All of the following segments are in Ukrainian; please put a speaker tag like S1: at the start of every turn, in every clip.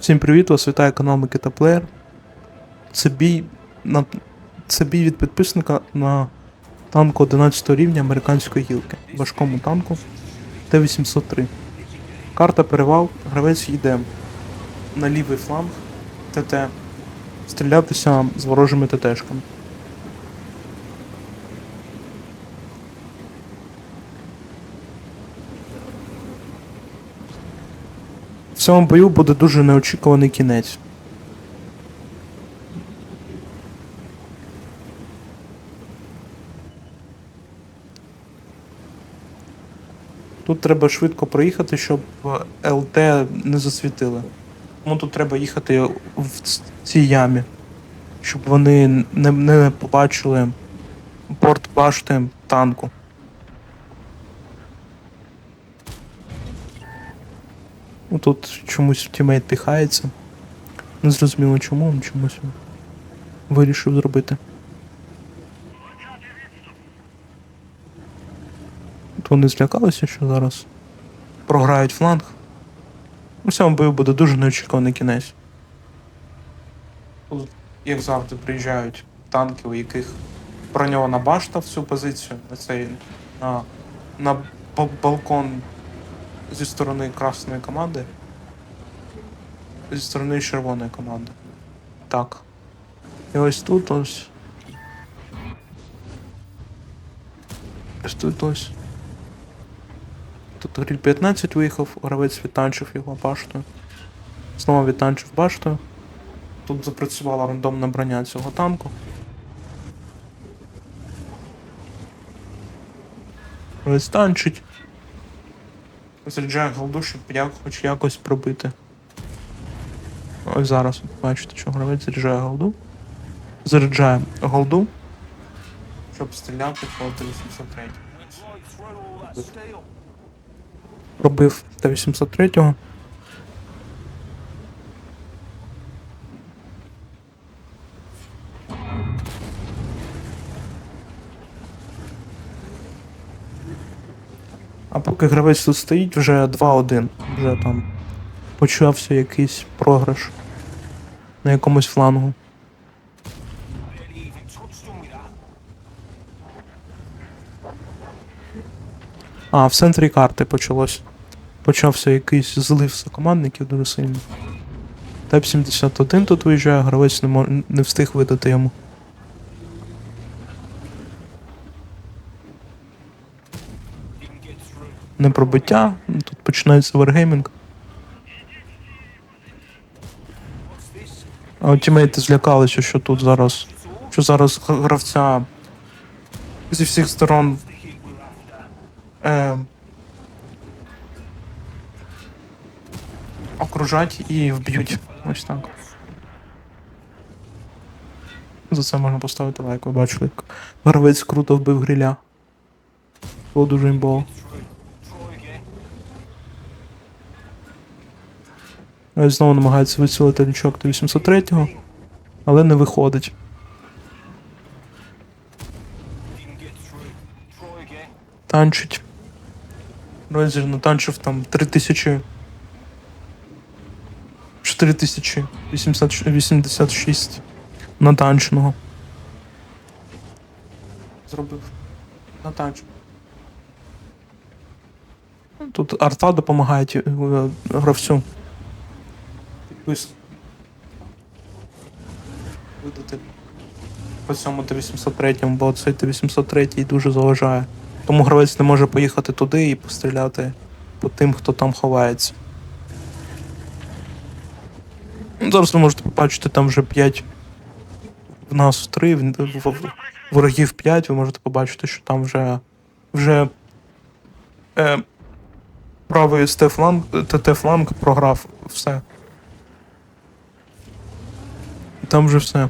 S1: Всім привіт, вас вітає канал Микита Плеєр. Це бій на це бій від підписника на танку 11 рівня американської гілки. Важкому танку Т-803. Карта перевал, гравець йде на лівий фланг ТТ. Стрілятися з ворожими ТТшками. Цьому бою буде дуже неочікуваний кінець. Тут треба швидко проїхати, щоб е, ЛТ не засвітили. Тому тут треба їхати в цій ямі, щоб вони не, не побачили порт башти танку. Ну, Тут чомусь тімейт піхається. Не зрозуміло чому, але чомусь вирішив зробити. Тут вони злякалися, що зараз програють фланг. У цьому бою буде дуже неочікуваний кінець. Тут, як завжди, приїжджають танки, у яких броньована башта в цю позицію, на цей на, на балкон зі сторони красної команди. Зі сторони червоної команди. Так. І ось тут ось. Ось тут ось. Тут гріль 15 виїхав, гравець відтанчив його баштою. Знову відтанчив баштою. Тут запрацювала рандомна броня цього танку. Гравець танчить. Заряджає голду, щоб хоч якось пробити. Ось зараз бачите, що гравець заряджає голду. Заряджає голду, щоб стріляти по Т-803. Пробив Т-803. А поки гравець тут стоїть, вже 2-1. Вже там почався якийсь програш на якомусь флангу. А, в центрі карти почалось. Почався якийсь злив сокомандників дуже сильно. Теп-71 тут виїжджає, гравець не, мо- не встиг видати йому. Не пробиття, тут починається варгеймінг. А тімейти злякалися, що тут зараз. Що зараз гравця зі всіх сторон. Е, окружать і вб'ють. Ось так. За це можна поставити лайк, ви бачили, як гравець круто вбив гриля. Дуже імбово. Ось знову намагається вицілити лючок до 803-го, але не виходить. Танчить. Розір натанчив там 3000. 4086 натанченого. Зробив. Натанчив. Тут арта допомагає е, гравцю. Видати по цьому Т-803, бо цей Т-803 дуже заважає. Тому гравець не може поїхати туди і постріляти по тим, хто там ховається. Ну, Зараз ви можете побачити, там вже 5. В нас 3, в, в, в- ворогів 5, ви можете побачити, що там вже. вже е, правий СТ-фланг, ТТ-фланг програв все. Там вже все.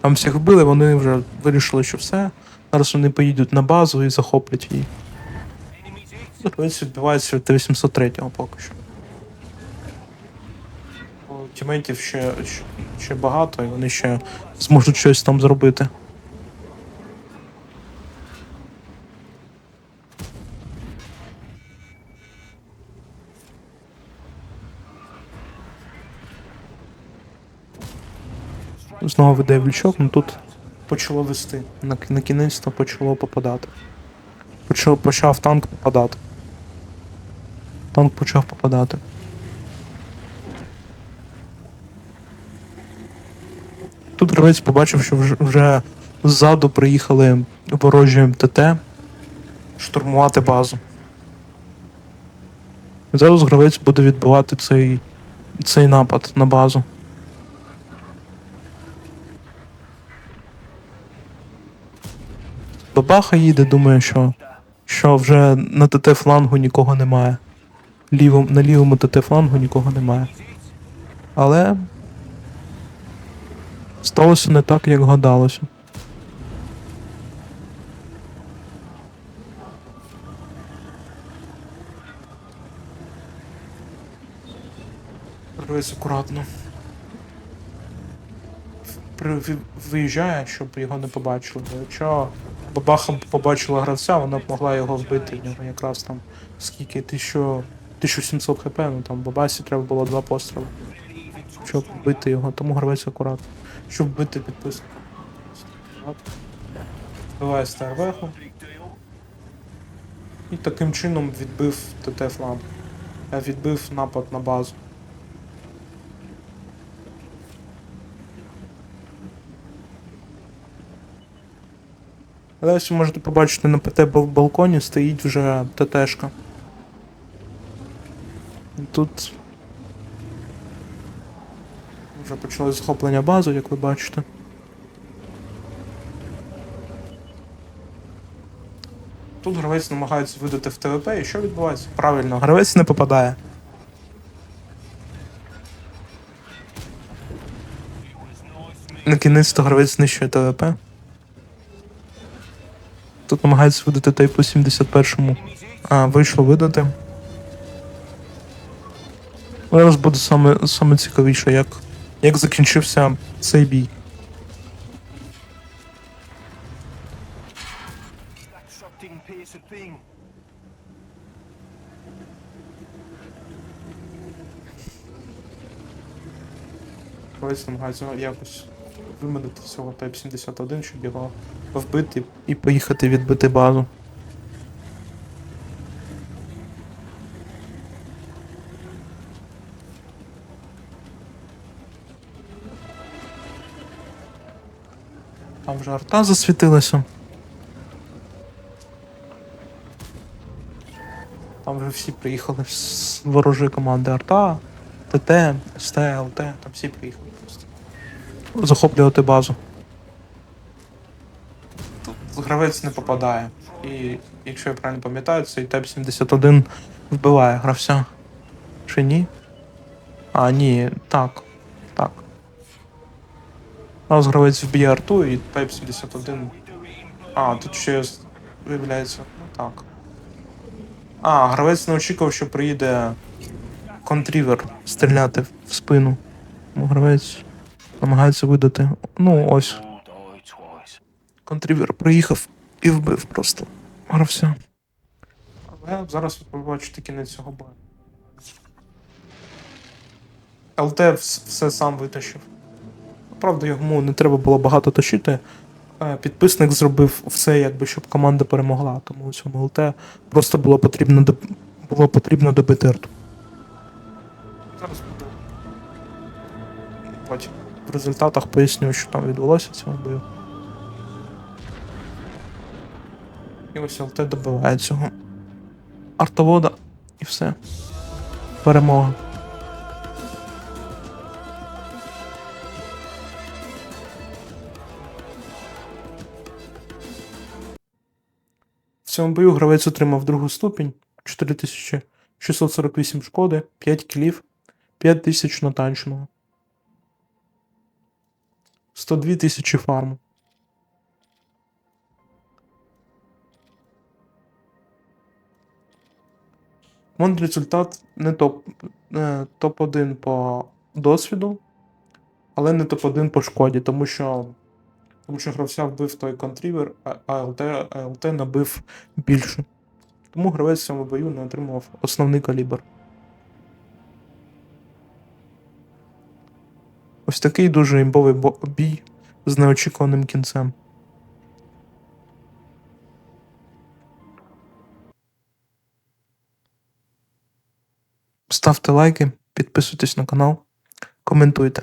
S1: Там всіх вбили, вони вже вирішили, що все. Зараз вони поїдуть на базу і захоплять її. Ось відбувається від Т-803 поки що. Тімейтів ще, ще, ще багато, і вони ще зможуть щось там зробити. Знову веде в лічок, ну тут почало вести. На, на кінець то почало попадати. Почав, почав танк попадати. Танк почав попадати. Тут гравець побачив, що вже, вже ззаду приїхали ворожі МТТ штурмувати базу. Зараз гравець буде відбивати цей, цей напад на базу. Бабаха їде, думає, що, що вже на ТТ флангу нікого немає. Лівом, на лівому ТТ флангу нікого немає. Але сталося не так, як гадалося. Дивись акуратно. Виїжджає, щоб його не побачили. Якщо бабаха побачила гравця, вона б могла його вбити. В нього якраз там скільки 1700 хп, ну там бабасі треба було два постріли. Щоб вбити його, тому гравець акуратно. Щоб вбити підписку. Вбиває стервеху. І таким чином відбив ТТ фланг. Е, Відбив напад на базу. Але ось ви можете побачити на ПТ бал- балконі стоїть вже ТТшка. Тут вже почалось захоплення бази, як ви бачите. Тут гравець намагається видати в ТВП, і що відбувається? Правильно, гравець не попадає. На кінець то гравець знищує ТВП. Тут намагається видати тайпу 71-му. А, вийшло видати. Зараз буде саме, саме цікавіше, як, як закінчився цей бій. Гравець намагається якось виманити цього Type 71, щоб його вбити і поїхати відбити базу. Там вже арта засвітилася. Там вже всі приїхали з ворожої команди арта, ТТ, СТ, ЛТ, там всі приїхали просто. Захоплювати базу. Гравець не попадає. І якщо я правильно пам'ятаю, цей ТЕП 71 вбиває гравця. Чи ні? А, ні, так. Так. Зараз гравець вб'є арту і ТЕП 71. А, тут ще виявляється. Ну так. А, гравець не очікував, що приїде контрівер стріляти в спину. Гравець намагається видати. Ну, ось. Контрівер приїхав і вбив просто гравця. Але зараз побачите кінець цього бою. ЛТ все сам витащив. Правда, йому не треба було багато тащити. Е, Підписник зробив все, якби, щоб команда перемогла. Тому у цьому ЛТ просто було потрібно, доб- було потрібно добити арту. Зараз буду. Потім в результатах поясню, що там відбулося в цьому бою. І ось ЛТ добиває цього артовода і все. Перемога. В цьому бою гравець отримав другу ступінь, 4648 шкоди, 5 кілів, 5000 натанченого. 102 тисячі фарму. Вон результат не топ, е, топ-1 по досвіду, але не топ-1 по шкоді, тому що, тому що гравця вбив той контрівер, а а ЛТ, набив більше. Тому гравець в цьому бою не отримав основний калібр. Ось такий дуже імбовий бій з неочікуваним кінцем. Ставте лайки, підписуйтесь на канал, коментуйте.